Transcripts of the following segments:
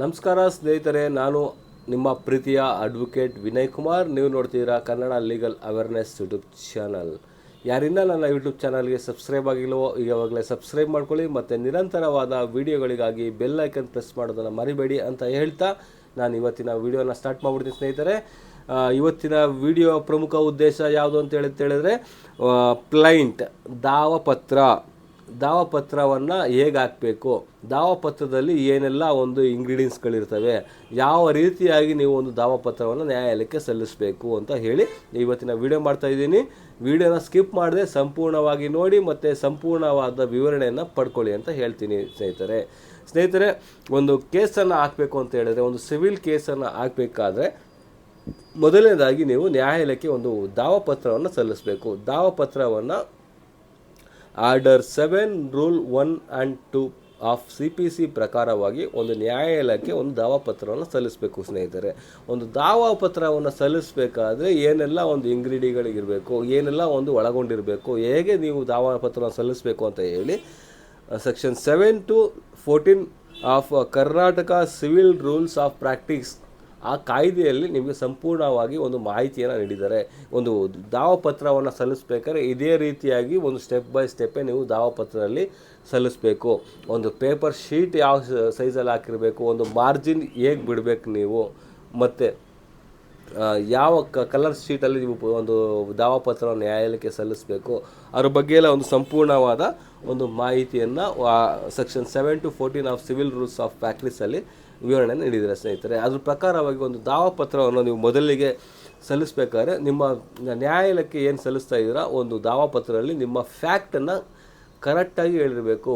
ನಮಸ್ಕಾರ ಸ್ನೇಹಿತರೆ, ನಾನು ನಿಮ್ಮ ಪ್ರೀತಿಯ ಅಡ್ವೊಕೇಟ್ ವಿನಯ್ ಕುಮಾರ್. ನೀವು ನೋಡ್ತಿದ್ದೀರಾ Kannada legal awareness YouTube channel ಯಾರಿಂದ ನನ್ನ ಯೂಟ್ಯೂಬ್ ಚಾನಲ್ಗೆ ಸಬ್ಸ್ಕ್ರೈಬ್ ಆಗಿಲ್ಲವೋ ಈಗಾಗಲೇ ಸಬ್ಸ್ಕ್ರೈಬ್ ಮಾಡ್ಕೊಳ್ಳಿ ಮತ್ತು ನಿರಂತರವಾದ ವಿಡಿಯೋಗಳಿಗಾಗಿ ಬೆಲ್ ಐಕನ್ ಪ್ರೆಸ್ ಮಾಡೋದನ್ನು ಮರಿಬೇಡಿ ಅಂತ ಹೇಳ್ತಾ ನಾನು ಇವತ್ತಿನ ವಿಡಿಯೋನ ಸ್ಟಾರ್ಟ್ ಮಾಡಿಬಿಡ್ತೀನಿ ಸ್ನೇಹಿತರೆ. ಇವತ್ತಿನ ವಿಡಿಯೋ ಪ್ರಮುಖ ಉದ್ದೇಶ ಯಾವುದು ಅಂತ ಹೇಳಿ ಹೇಳಿದ್ರೆ ಪ್ಲೈಂಟ್ ದಾವಪತ್ರ. ದಾವಪತ್ರವನ್ನು ಹೇಗೆ ಹಾಕಬೇಕು ದಾವಪತ್ರದಲ್ಲಿ ಏನೆಲ್ಲ ಒಂದು ಇಂಗ್ರೀಡಿಯೆಂಟ್ಸ್ಗಳಿರ್ತವೆ? ಯಾವ ರೀತಿಯಾಗಿ ನೀವು ಒಂದು ದಾವಪತ್ರವನ್ನು ನ್ಯಾಯಾಲಯಕ್ಕೆ ಸಲ್ಲಿಸಬೇಕು ಅಂತ ಹೇಳಿ ಇವತ್ತಿನ ವಿಡಿಯೋ ಮಾಡ್ತಾ ಇದ್ದೀನಿ. ವಿಡಿಯೋನ ಸ್ಕಿಪ್ ಮಾಡದೆ ಸಂಪೂರ್ಣವಾಗಿ ನೋಡಿ ಮತ್ತು ಸಂಪೂರ್ಣವಾದ ವಿವರಣೆಯನ್ನು ಪಡ್ಕೊಳ್ಳಿ ಅಂತ ಹೇಳ್ತೀನಿ ಸ್ನೇಹಿತರೆ. ಸ್ನೇಹಿತರೆ, ಒಂದು ಕೇಸನ್ನು ಹಾಕಬೇಕು ಅಂತ ಹೇಳಿದ್ರೆ, ಒಂದು ಸಿವಿಲ್ ಕೇಸನ್ನು ಹಾಕಬೇಕಾದ್ರೆ ಮೊದಲನೇದಾಗಿ ನೀವು ನ್ಯಾಯಾಲಯಕ್ಕೆ ಒಂದು ದಾವಪತ್ರವನ್ನು ಸಲ್ಲಿಸಬೇಕು. ದಾವಪತ್ರವನ್ನು order seven, rule one and two of C P C ಪ್ರಕಾರವಾಗಿ ಒಂದು ನ್ಯಾಯಾಲಯಕ್ಕೆ ಒಂದು ದಾವಪತ್ರವನ್ನು ಸಲ್ಲಿಸಬೇಕು ಸ್ನೇಹಿತರೆ. ಒಂದು ದಾವಪತ್ರವನ್ನು ಸಲ್ಲಿಸಬೇಕಾದ್ರೆ ಏನೆಲ್ಲ ಒಂದು ಇಂಗ್ರೀಡಿಗಳಿಗಿರಬೇಕು ಏನೆಲ್ಲ ಒಂದು ಒಳಗೊಂಡಿರಬೇಕು, ಹೇಗೆ ನೀವು ದಾವಪತ್ರವನ್ನು ಸಲ್ಲಿಸಬೇಕು ಅಂತ ಹೇಳಿ section seven to fourteen of Karnataka civil rules of practice ಆ ಕಾಯ್ದೆಯಲ್ಲಿ ನಿಮಗೆ ಸಂಪೂರ್ಣವಾಗಿ ಒಂದು ಮಾಹಿತಿಯನ್ನು ನೀಡಿದ್ದಾರೆ. ಒಂದು ದಾವಪತ್ರವನ್ನು ಸಲ್ಲಿಸಬೇಕಾದ್ರೆ ಇದೇ ರೀತಿಯಾಗಿ ಒಂದು ಸ್ಟೆಪ್ ಬೈ ಸ್ಟೆಪ್ಪೇ ನೀವು ದಾವಪತ್ರದಲ್ಲಿ ಸಲ್ಲಿಸಬೇಕು. ಒಂದು ಪೇಪರ್ ಶೀಟ್ ಯಾವ ಸೈಜಲ್ಲಿ ಹಾಕಿರಬೇಕು, ಒಂದು ಮಾರ್ಜಿನ್ ಹೇಗೆ ಬಿಡಬೇಕು ನೀವು, ಮತ್ತು ಯಾವ ಕ ಕಲರ್ ಶೀಟಲ್ಲಿ ನೀವು ಒಂದು ದಾವಪತ್ರವನ್ನು ನ್ಯಾಯಾಲಯಕ್ಕೆ ಸಲ್ಲಿಸಬೇಕು. ಅದ್ರ ಬಗ್ಗೆ ಎಲ್ಲ ಒಂದು ಸಂಪೂರ್ಣವಾದ ಒಂದು ಮಾಹಿತಿಯನ್ನು section seven to fourteen of civil rules of ಪ್ರಾಕ್ಟೀಸಲ್ಲಿ ವಿವರಣೆಯನ್ನು ನೀಡಿದ್ದಾರೆ ಸ್ನೇಹಿತರೆ. ಅದ್ರ ಪ್ರಕಾರವಾಗಿ ಒಂದು ದಾವಪತ್ರವನ್ನು ನೀವು ಮೊದಲಿಗೆ ಸಲ್ಲಿಸಬೇಕಾದ್ರೆ ನಿಮ್ಮ ನ್ಯಾಯಾಲಯಕ್ಕೆ ಏನು ಸಲ್ಲಿಸ್ತಾ ಇದ್ದೀರಾ, ಒಂದು ದಾವಪತ್ರದಲ್ಲಿ ನಿಮ್ಮ ಫ್ಯಾಕ್ಟನ್ನು ಕರೆಕ್ಟಾಗಿ ಹೇಳಿರಬೇಕು.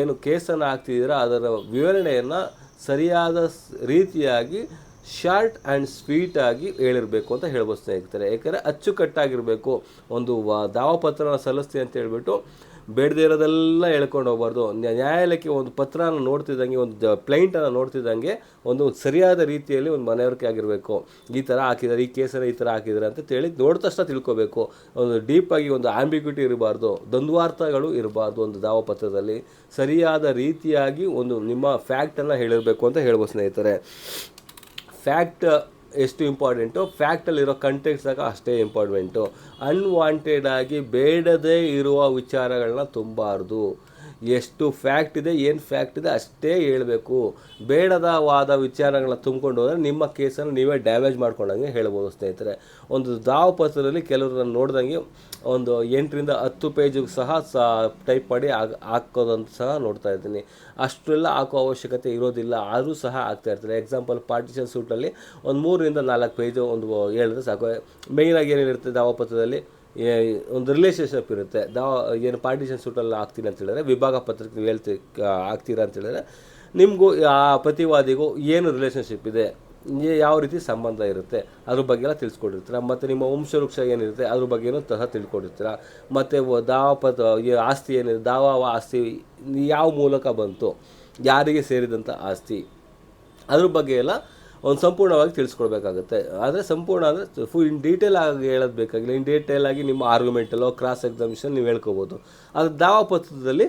ಏನು ಕೇಸನ್ನು ಹಾಕ್ತಿದ್ದೀರಾ, ಅದರ ವಿವರಣೆಯನ್ನು ಸರಿಯಾದ ರೀತಿಯಾಗಿ, ಶಾರ್ಟ್ ಆ್ಯಂಡ್ ಸ್ವೀಟಾಗಿ ಹೇಳಿರಬೇಕು ಅಂತ ಹೇಳ್ಬೋದು ಸ್ನೇಹಿತರೆ. ಯಾಕಂದರೆ ಅಚ್ಚುಕಟ್ಟಾಗಿರಬೇಕು. ಒಂದು ದಾವಪತ್ರನ ಸಲ್ಲಿಸ್ತೀನಿ ಅಂತ ಹೇಳ್ಬಿಟ್ಟು ಬೇಡದೇ ಇರೋದೆಲ್ಲ ಹೇಳ್ಕೊಂಡು ಹೋಗ್ಬಾರ್ದು. ನ್ಯಾಯಾಲಯಕ್ಕೆ ಒಂದು ಪತ್ರನ ನೋಡ್ತಿದ್ದಂಗೆ, ಒಂದು ಪ್ಲೈಂಟನ್ನು ನೋಡ್ತಿದ್ದಂಗೆ ಒಂದು ಸರಿಯಾದ ರೀತಿಯಲ್ಲಿ ಒಂದು ಮನವರಿಕೆ ಆಗಿರಬೇಕು. ಈ ಥರ ಹಾಕಿದ್ದಾರೆ, ಈ ಕೇಸನ್ನು ಈ ಥರ ಹಾಕಿದ್ದಾರೆ ಅಂತ ಹೇಳಿ ನೋಡಿದ ತಕ್ಷಣ ತಿಳ್ಕೋಬೇಕು. ಒಂದು ಡೀಪಾಗಿ ಒಂದು ಆಂಬಿಗ್ಯೂಟಿ ಇರಬಾರ್ದು, ದ್ವಂದ್ವಾರ್ಥಗಳು ಇರಬಾರ್ದು ಒಂದು ದಾವಪತ್ರದಲ್ಲಿ. ಸರಿಯಾದ ರೀತಿಯಾಗಿ ಒಂದು ನಿಮ್ಮ ಫ್ಯಾಕ್ಟನ್ನು ಹೇಳಿರಬೇಕು ಅಂತ ಹೇಳ್ಬೋದು ಸ್ನೇಹಿತರೆ. ಫ್ಯಾಕ್ಟ್ ಎಷ್ಟು ಇಂಪಾರ್ಟೆಂಟು ಫ್ಯಾಕ್ಟಲ್ಲಿರೋ ಕಂಟೆಂಟ್ಸಾಗ ಅಷ್ಟೇ ಇಂಪಾರ್ಟೆಂಟು. ಅನ್ವಾಂಟೆಡ್ ಆಗಿ ಬೇಡದೇ ಇರುವ ವಿಚಾರಗಳನ್ನ ತುಂಬಾರ್ದು. ಎಷ್ಟು ಫ್ಯಾಕ್ಟ್ ಇದೆ, ಏನು ಫ್ಯಾಕ್ಟ್ ಇದೆ ಅಷ್ಟೇ ಹೇಳಬೇಕು. ಬೇಡದವಾದ ವಿಚಾರಗಳನ್ನ ತುಂಬಿಕೊಂಡು ಹೋದರೆ ನಿಮ್ಮ ಕೇಸನ್ನು ನೀವೇ ಡ್ಯಾಮೇಜ್ ಮಾಡ್ಕೊಂಡಂಗೆ ಹೇಳ್ಬೋದು ಸ್ನೇಹಿತರೆ. ಒಂದು ದಾವಪತ್ರದಲ್ಲಿ ಕೆಲವ್ರನ್ನ ನೋಡ್ದಂಗೆ ಒಂದು ಎಂಟರಿಂದ ಹತ್ತು ಪೇಜಿಗೆ ಸಹ ಸ ಟೈಪ್ ಮಾಡಿ ಹಾಕ್- ಹಾಕೋದಂತ ಸಹ ನೋಡ್ತಾ ಇದ್ದೀನಿ. ಅಷ್ಟೆಲ್ಲ ಹಾಕೋ ಅವಶ್ಯಕತೆ ಇರೋದಿಲ್ಲ, ಆದರೂ ಸಹ ಆಗ್ತಾ ಇರ್ತಾರೆ. ಎಕ್ಸಾಂಪಲ್ ಪಾರ್ಟಿಷನ್ ಸೂಟಲ್ಲಿ ಒಂದು ಮೂರರಿಂದ ನಾಲ್ಕು ಪೇಜು ಒಂದು ಹೇಳಿದ್ರೆ ಸಾಕು. ಮೇಯ್ನಾಗಿ ಏನೇನಿರುತ್ತೆ ದಾವಪತ್ರದಲ್ಲಿ ಒಂದು ರಿಲೇಷನ್ಶಿಪ್ ಇರುತ್ತೆ. ದಾವ ಏನು ಪಾರ್ಟಿಷನ್ ಸೂಟಲ್ಲಿ ಹಾಕ್ತೀನಿ ಅಂತ ಹೇಳಿದ್ರೆ, ವಿಭಾಗ ಪತ್ರಕ್ಕೆ ನೀವು ಹೇಳ್ತಿ ಹಾಕ್ತೀರಾ ಅಂತ ಹೇಳಿದ್ರೆ, ನಿಮಗೂ, ಆ, ಪ್ರತಿವಾದಿಗೂ ಏನು ರಿಲೇಷನ್ಶಿಪ್ ಇದೆ ಯಾವ ರೀತಿ ಸಂಬಂಧ ಇರುತ್ತೆ, ಅದ್ರ ಬಗ್ಗೆ ಎಲ್ಲ ತಿಳ್ಸ್ಕೊಂಡಿರ್ತೀರ. ಮತ್ತು ನಿಮ್ಮ ವಂಶವೃಕ್ಷ ಏನಿರುತ್ತೆ, ಅದ್ರ ಬಗ್ಗೆನೂ ಸಹ ತಿಳ್ಕೊಂಡಿರ್ತೀರ. ಮತ್ತು ದಾವಪತ್ರ ಪದ ಆಸ್ತಿ ಏನಿದೆ, ದಾವ ಆಸ್ತಿ ಯಾವ ಮೂಲಕ ಬಂತು, ಯಾರಿಗೆ ಸೇರಿದಂಥ ಆಸ್ತಿ, ಅದ್ರ ಬಗ್ಗೆ ಎಲ್ಲ ಒಂದು ಸಂಪೂರ್ಣವಾಗಿ ತಿಳಿಸ್ಕೊಡ್ಬೇಕಾಗುತ್ತೆ. ಆದರೆ ಸಂಪೂರ್ಣ ಅಂದರೆ ಫುಲ್ ಇನ್ ಡೀಟೇಲ್ ಆಗಿ ಹೇಳೋದು ಬೇಕಾಗಿಲ್ಲ. ಇನ್ ಡೀಟೇಲ್ ಆಗಿ ನಿಮ್ಮ ಆರ್ಗ್ಯುಮೆಂಟಲ್ಲೋ ಕ್ರಾಸ್ ಎಕ್ಸಾಮಿಷನ್ ನೀವು ಹೇಳ್ಕೋಬೋದು. ಅದು ದಾವಪತ್ರದಲ್ಲಿ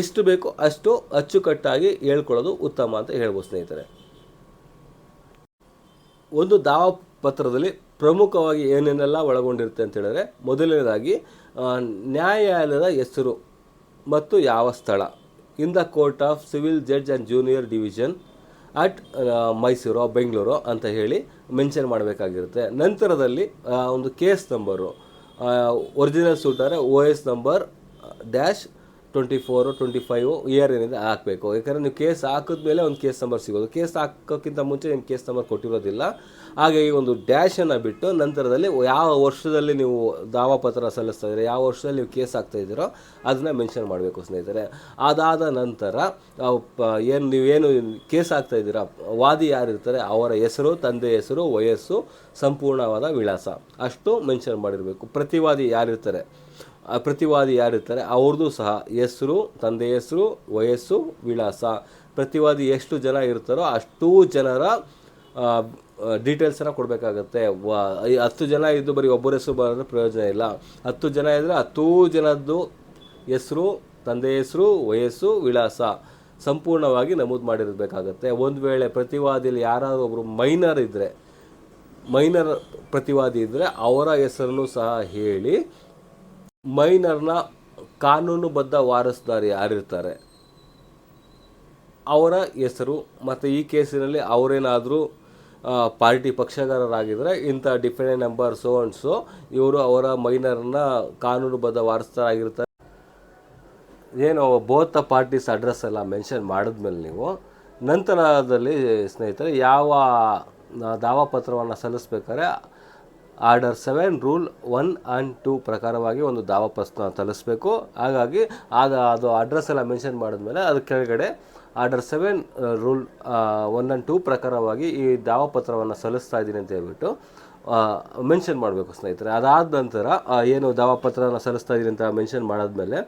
ಎಷ್ಟು ಬೇಕೋ ಅಷ್ಟು ಅಚ್ಚುಕಟ್ಟಾಗಿ ಹೇಳ್ಕೊಳ್ಳೋದು ಉತ್ತಮ ಅಂತ ಹೇಳ್ಬೋದು ಸ್ನೇಹಿತರೆ. ಒಂದು ದಾವಪತ್ರದಲ್ಲಿ ಪ್ರಮುಖವಾಗಿ ಏನೇನೆಲ್ಲ ಒಳಗೊಂಡಿರುತ್ತೆ ಅಂತ ಹೇಳಿದ್ರೆ, ಮೊದಲನೇದಾಗಿ ನ್ಯಾಯಾಲಯದ ಹೆಸರು ಮತ್ತು ಯಾವ ಸ್ಥಳ. In the court of civil judge and junior division at Mysuru, Bengaluru ಅಂತ ಹೇಳಿ ಮೆನ್ಷನ್ ಮಾಡಬೇಕಾಗಿರುತ್ತೆ. ನಂತರದಲ್ಲಿ ಒಂದು case number original ಸೂಟರೆ O S number dash twenty four twenty five year ಏನಿದೆ, ಹಾಕಬೇಕು. ಯಾಕಂದರೆ ನೀವು ಕೇಸ್ ಹಾಕಿದ್ಮೇಲೆ ಒಂದು ಕೇಸ್ ನಂಬರ್ ಸಿಗೋದು. ಕೇಸ್ ಹಾಕೋಕ್ಕಿಂತ ಮುಂಚೆ ನಿಮ್ಮ ಕೇಸ್ ನಂಬರ್ ಕೊಟ್ಟಿರೋದಿಲ್ಲ. ಹಾಗಾಗಿ ಒಂದು ಡ್ಯಾಶನ್ನು ಬಿಟ್ಟು ನಂತರದಲ್ಲಿ ಯಾವ ವರ್ಷದಲ್ಲಿ ನೀವು ದಾವಾಪತ್ರ ಸಲ್ಲಿಸ್ತಾ ಇದ್ದೀರಿ, ಯಾವ ವರ್ಷದಲ್ಲಿ ನೀವು ಕೇಸ್ ಹಾಕ್ತಾ ಇದ್ದೀರೋ ಅದನ್ನ ಮೆನ್ಷನ್ ಮಾಡಬೇಕು ಸ್ನೇಹಿತರೆ. ಅದಾದ ನಂತರ ಏನು ನೀವೇನು ಕೇಸ್ ಹಾಕ್ತಾ ಇದ್ದೀರಾ, ವಾದಿ ಯಾರಿರ್ತಾರೆ, ಅವರ ಹೆಸರು, ತಂದೆ ಹೆಸರು, ವಯಸ್ಸು, ಸಂಪೂರ್ಣವಾದ ವಿಳಾಸ. ಅಷ್ಟು ಮೆನ್ಷನ್ ಮಾಡಿರಬೇಕು. ಪ್ರತಿವಾದಿ ಯಾರಿರ್ತಾರೆ? ಪ್ರತಿವಾದಿ ಯಾರಿರ್ತಾರೆ ಅವ್ರದ್ದು ಸಹ ಹೆಸರು, ತಂದೆ ಹೆಸರು, ವಯಸ್ಸು, ವಿಳಾಸ. ಪ್ರತಿವಾದಿ ಎಷ್ಟು ಜನ ಇರ್ತಾರೋ ಅಷ್ಟೂ ಜನರ ಡೀಟೇಲ್ಸನ್ನು ಕೊಡಬೇಕಾಗತ್ತೆ. ಹತ್ತು ಜನ ಇದ್ದು ಬರೀ ಒಬ್ಬರ ಹೆಸರು ಬರೋದ್ರೆ ಪ್ರಯೋಜನ ಇಲ್ಲ. ಹತ್ತು ಜನ ಇದ್ದರೆ ಹತ್ತೂ ಜನದ್ದು ಹೆಸರು, ತಂದೆ ಹೆಸರು, ವಯಸ್ಸು, ವಿಳಾಸ ಸಂಪೂರ್ಣವಾಗಿ ನಮೂದು ಮಾಡಿರಬೇಕಾಗತ್ತೆ. ಒಂದು ವೇಳೆ ಪ್ರತಿವಾದಿಯಲ್ಲಿ ಯಾರಾದರೂ ಒಬ್ಬರು ಮೈನರ್ ಇದ್ದರೆ ಮೈನರ್ ಪ್ರತಿವಾದಿ ಇದ್ದರೆ ಅವರ ಹೆಸರನ್ನು ಸಹ ಹೇಳಿ ಮೈನರ್ನ ಕಾನೂನುಬದ್ಧ ವಾರಸುದಾರಿ ಯಾರಿರ್ತಾರೆ? ಅವರ ಹೆಸರು ಮತ್ತು ಈ ಕೇಸಿನಲ್ಲಿ ಅವರೇನಾದರೂ ಪಾರ್ಟಿ ಪಕ್ಷಗಾರರಾಗಿದ್ದರೆ ಇಂಥ defendant number so and so ಇವರು ಅವರ ಮೈನರ್ನ ಕಾನೂನುಬದ್ಧ ವಾರಸುದಾರಾಗಿರ್ತಾರೆ. ಏನು, ಬೋತ್ ಪಾರ್ಟೀಸ್ ಅಡ್ರೆಸ್ ಎಲ್ಲ ಮೆನ್ಷನ್ ಮಾಡಿದ್ಮೇಲೆ ನೀವು, ನಂತರದಲ್ಲಿ ಸ್ನೇಹಿತರೆ, ಯಾವ ದಾವಾಪತ್ರವನ್ನು ಸಲ್ಲಿಸ್ಬೇಕಾದ್ರೆ order seven, rule one and two ಪ್ರಕಾರವಾಗಿ ಒಂದು ದಾವಾ ಪತ್ರ ಸಲ್ಲಿಸಬೇಕು. ಹಾಗಾಗಿ ಆಗ ಅದು ಅಡ್ರೆಸ್ ಎಲ್ಲ ಮೆನ್ಷನ್ ಮಾಡಿದ್ಮೇಲೆ ಅದು ಕೆಳಗಡೆ order seven rule one and two ಪ್ರಕಾರವಾಗಿ ಈ ದಾವಪತ್ರವನ್ನು ಸಲ್ಲಿಸ್ತಾ ಇದ್ದೀನಿ ಅಂತ ಹೇಳ್ಬಿಟ್ಟು ಮೆನ್ಷನ್ ಮಾಡಬೇಕು ಸ್ನೇಹಿತರೆ. ಅದಾದ ನಂತರ ಏನು ದಾವಾಪತ್ರನ ಸಲ್ಲಿಸ್ತಾ ಇದ್ದೀನಿ ಅಂತ ಮೆನ್ಷನ್ ಮಾಡಾದ್ಮೇಲೆ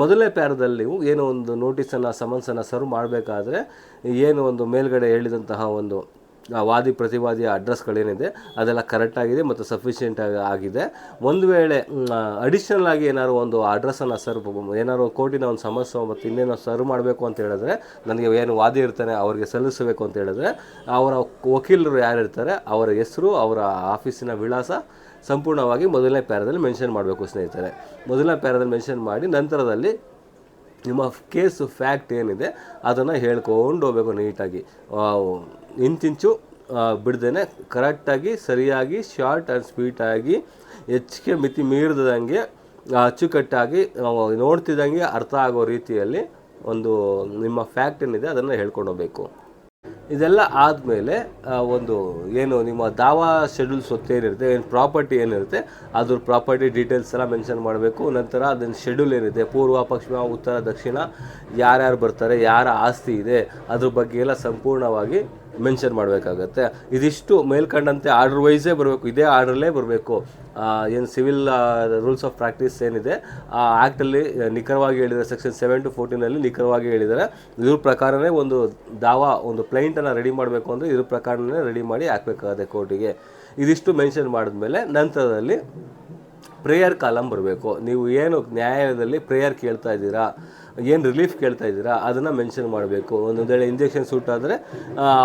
ಮೊದಲನೇ ಪ್ಯಾರದಲ್ಲಿ ನೀವು ಏನೋ ಒಂದು ನೋಟಿಸನ್ನು, ಸಮನ್ಸನ್ನು ಸರ್ವ್ ಮಾಡಬೇಕಾದ್ರೆ ಏನು ಒಂದು ಮೇಲ್ಗಡೆ ಹೇಳಿದಂತಹ ಒಂದು ವಾದಿ ಪ್ರತಿವಾದಿಯ ಅಡ್ರೆಸ್ಗಳೇನಿದೆ ಅದೆಲ್ಲ ಕರೆಕ್ಟಾಗಿದೆ ಮತ್ತು ಸಫಿಷಿಯೆಂಟ್ ಆಗಿದೆ. ಒಂದು ವೇಳೆ ಅಡಿಷನಲ್ ಆಗಿ ಏನಾದ್ರು ಒಂದು ಅಡ್ರೆಸ್ಸನ್ನು ಸರ್ವ್ ಏನಾದ್ರು ಕೋರ್ಟಿನ ಒಂದು ಸಮಸ್ಯೆ ಮತ್ತು ಇನ್ನೇನೋ ಸರ್ವ್ ಮಾಡಬೇಕು ಅಂತ ಹೇಳಿದ್ರೆ, ನನಗೆ ಏನು ವಾದಿ ಇರ್ತಾನೆ ಅವರಿಗೆ ಸಲ್ಲಿಸಬೇಕು ಅಂತ ಹೇಳಿದ್ರೆ, ಅವರ ವಕೀಲರು ಯಾರಿರ್ತಾರೆ ಅವರ ಹೆಸರು, ಅವರ ಆಫೀಸಿನ ವಿಳಾಸ ಸಂಪೂರ್ಣವಾಗಿ ಮೊದಲನೇ ಪ್ಯಾರದಲ್ಲಿ ಮೆನ್ಷನ್ ಮಾಡಬೇಕು ಸ್ನೇಹಿತರೆ. ಮೊದಲನೇ ಪ್ಯಾರದಲ್ಲಿ ಮೆನ್ಷನ್ ಮಾಡಿ ನಂತರದಲ್ಲಿ ನಿಮ್ಮ ಕೇಸು ಫ್ಯಾಕ್ಟ್ ಏನಿದೆ, ಅದನ್ನು ಹೇಳ್ಕೊಂಡು ಹೋಗ್ಬೇಕು ನೀಟಾಗಿ. ಇಂಚಿಂಚು ಬಿಡ್ದೇ ಕರೆಕ್ಟಾಗಿ, ಸರಿಯಾಗಿ, ಶಾರ್ಟ್ ಆ್ಯಂಡ್ ಸ್ವೀಟಾಗಿ ಹೆಚ್ಚಿಗೆ ಮಿತಿ ಮೀರಿದಂಗೆ, ಅಚ್ಚುಕಟ್ಟಾಗಿ ನೋಡ್ತಿದ್ದಂಗೆ ಅರ್ಥ ಆಗೋ ರೀತಿಯಲ್ಲಿ ಒಂದು ನಿಮ್ಮ ಫ್ಯಾಕ್ಟ್ ಏನಿದೆ, ಅದನ್ನು ಹೇಳ್ಕೊಂಡು ಹೋಗ್ಬೇಕು. ಇದೆಲ್ಲ ಆದಮೇಲೆ ಒಂದು ಏನು ನಿಮ್ಮ ದಾವಾ ಶೆಡ್ಯೂಲ್ ಸ್ವತ್ತು ಏನಿರುತ್ತೆ, ಏನು ಪ್ರಾಪರ್ಟಿ ಏನಿರುತ್ತೆ, ಅದ್ರ ಪ್ರಾಪರ್ಟಿ ಡೀಟೇಲ್ಸ್ ಎಲ್ಲ ಮೆನ್ಷನ್ ಮಾಡಬೇಕು. ನಂತರ ಅದನ್ನು ಶೆಡ್ಯೂಲ್ ಏನಿದೆ, ಪೂರ್ವ, ಪಶ್ಚಿಮ, ಉತ್ತರ, ದಕ್ಷಿಣ, ಯಾರ್ಯಾರು ಬರ್ತಾರೆ, ಯಾರ ಆಸ್ತಿ ಇದೆ, ಅದ್ರ ಬಗ್ಗೆ ಎಲ್ಲ ಸಂಪೂರ್ಣವಾಗಿ ಮೆನ್ಷನ್ ಮಾಡಬೇಕಾಗತ್ತೆ. ಇದಿಷ್ಟು ಮೇಲ್ಕಂಡಂತೆ ಆರ್ಡರ್ ವೈಸೇ ಬರಬೇಕು, ಇದೇ ಆರ್ಡ್ರಲ್ಲೇ ಬರಬೇಕು. ಏನು ಸಿವಿಲ್ ರೂಲ್ಸ್ ಆಫ್ ಪ್ರಾಕ್ಟೀಸ್ ಏನಿದೆ, ಆ ಆ್ಯಕ್ಟಲ್ಲಿ ನಿಖರವಾಗಿ ಹೇಳಿದರೆ ಸೆಕ್ಷನ್ ಸೆವೆನ್ ಟು ಫೋರ್ಟೀನಲ್ಲಿ ನಿಖರವಾಗಿ ಹೇಳಿದ್ದಾರೆ. ಇದ್ರ ಪ್ರಕಾರನೇ ಒಂದು ದಾವಾ, ಒಂದು ಪ್ಲೈಂಟನ್ನು ರೆಡಿ ಮಾಡಬೇಕು ಅಂದರೆ ಇದ್ರ ಪ್ರಕಾರನೇ ರೆಡಿ ಮಾಡಿ ಹಾಕಬೇಕಾಗುತ್ತೆ ಕೋರ್ಟಿಗೆ ಇದಿಷ್ಟು ಮೆನ್ಷನ್ ಮಾಡಿದ್ಮೇಲೆ ನಂತರದಲ್ಲಿ ಪ್ರೇಯರ್ ಕಾಲಮ್ ಬರಬೇಕು. ನೀವು ಏನು ನ್ಯಾಯಾಲಯದಲ್ಲಿ ಪ್ರೇಯರ್ ಕೇಳ್ತಾ ಇದ್ದೀರಾ ಏನು ರಿಲೀಫ್ ಕೇಳ್ತಾ ಇದ್ದೀರಾ? ಅದನ್ನು ಮೆನ್ಷನ್ ಮಾಡಬೇಕು. ಒಂದೊಂದು ವೇಳೆ ಇಂಜೆಕ್ಷನ್ ಸೂಟ್ ಆದರೆ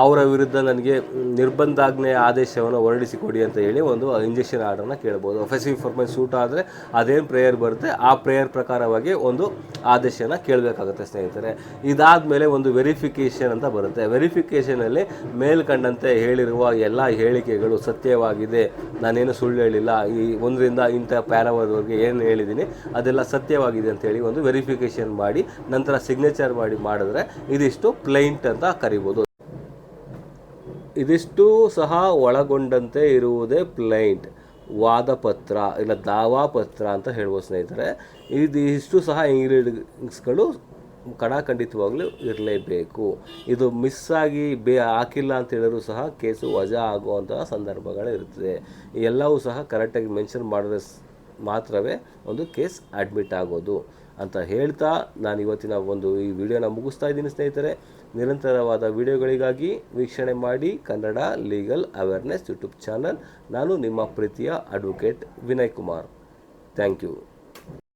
ಅವರ ವಿರುದ್ಧ ನನಗೆ ನಿರ್ಬಂಧಾಜ್ಞೆ ಆದೇಶವನ್ನು ಹೊರಡಿಸಿ ಕೊಡಿ ಅಂತ ಹೇಳಿ ಒಂದು ಇಂಜೆಕ್ಷನ್ ಆರ್ಡರ್ನ ಕೇಳ್ಬೋದು. ಅಫೆಸಿವ್ ಫಾರ್ಮೆನ್ಸ್ ಸೂಟ್ ಆದರೆ ಅದೇನು ಪ್ರೇಯರ್ ಬರುತ್ತೆ, ಆ ಪ್ರೇಯರ್ ಪ್ರಕಾರವಾಗಿ ಒಂದು ಆದೇಶನ ಕೇಳಬೇಕಾಗುತ್ತೆ ಸ್ನೇಹಿತರೆ. ಇದಾದ ಮೇಲೆ ಒಂದು ವೆರಿಫಿಕೇಷನ್ ಅಂತ ಬರುತ್ತೆ. ವೆರಿಫಿಕೇಷನಲ್ಲಿ ಮೇಲ್ಕಂಡಂತೆ ಹೇಳಿರುವ ಎಲ್ಲ ಹೇಳಿಕೆಗಳು ಸತ್ಯವಾಗಿದೆ. ನಾನೇನು ಸುಳ್ಳು ಹೇಳಿಲ್ಲ. ಈ ಒಂದರಿಂದ ಇಂಥ ಪ್ಯಾರಾವರ್ವರೆಗೆ ಏನು ಹೇಳಿದ್ದೀನಿ, ಅದೆಲ್ಲ ಸತ್ಯವಾಗಿದೆ ಅಂತೇಳಿ ಒಂದು ವೆರಿಫಿಕೇಷನ್ ಮಾಡಿ ನಂತರ ಸಿಗ್ನೇಚರ್ ಮಾಡಿ ಮಾಡಿದ್ರೆ ಇದಿಷ್ಟು ಪ್ಲೈಂಟ್ ಅಂತ ಕರಿಬೋದು. ಇದಿಷ್ಟು ಸಹ ಒಳಗೊಂಡಂತೆ ಇರುವುದೇ ಪ್ಲೈಂಟ್ ವಾದಪತ್ರ ಇಲ್ಲ ದಾವಾಪತ್ರ ಅಂತ ಹೇಳ್ಬೋದು ಸ್ನೇಹಿತರೆ, ಇದಿಷ್ಟು ಇಷ್ಟು ಸಹ ಇಂಗ್ರೀಡಿಯಂಟ್ಸ್ಗಳು ಕಡಾಖಂಡಿತವಾಗ್ಲೂ ಇರಲೇಬೇಕು. ಇದು ಮಿಸ್ ಆಗಿ ಬೇ ಹಾಕಿಲ್ಲ ಅಂತ ಹೇಳಿದ್ರು ಸಹ ಕೇಸು ವಜಾ ಆಗುವಂತಹ ಸಂದರ್ಭಗಳು ಇರ್ತದೆ. ಎಲ್ಲವೂ ಸಹ ಕರೆಕ್ಟಾಗಿ ಮೆನ್ಷನ್ ಮಾಡಿದ್ರೆ ಮಾತ್ರವೇ ಒಂದು ಕೇಸ್ ಅಡ್ಮಿಟ್ ಆಗೋದು ಅಂತ ಹೇಳ್ತಾ ನಾನು ಇವತ್ತಿನ ಒಂದು ಈ ವಿಡಿಯೋನ ಮುಗಿಸ್ತಾ ಇದ್ದೀನಿ ಸ್ನೇಹಿತರೆ. ನಿರಂತರವಾದ ವಿಡಿಯೋಗಳಿಗಾಗಿ ವೀಕ್ಷಣೆ ಮಾಡಿ Kannada legal awareness YouTube channel. ನಾನು ನಿಮ್ಮ ಪ್ರೀತಿಯ advocate Vinay Kumar. Thank you.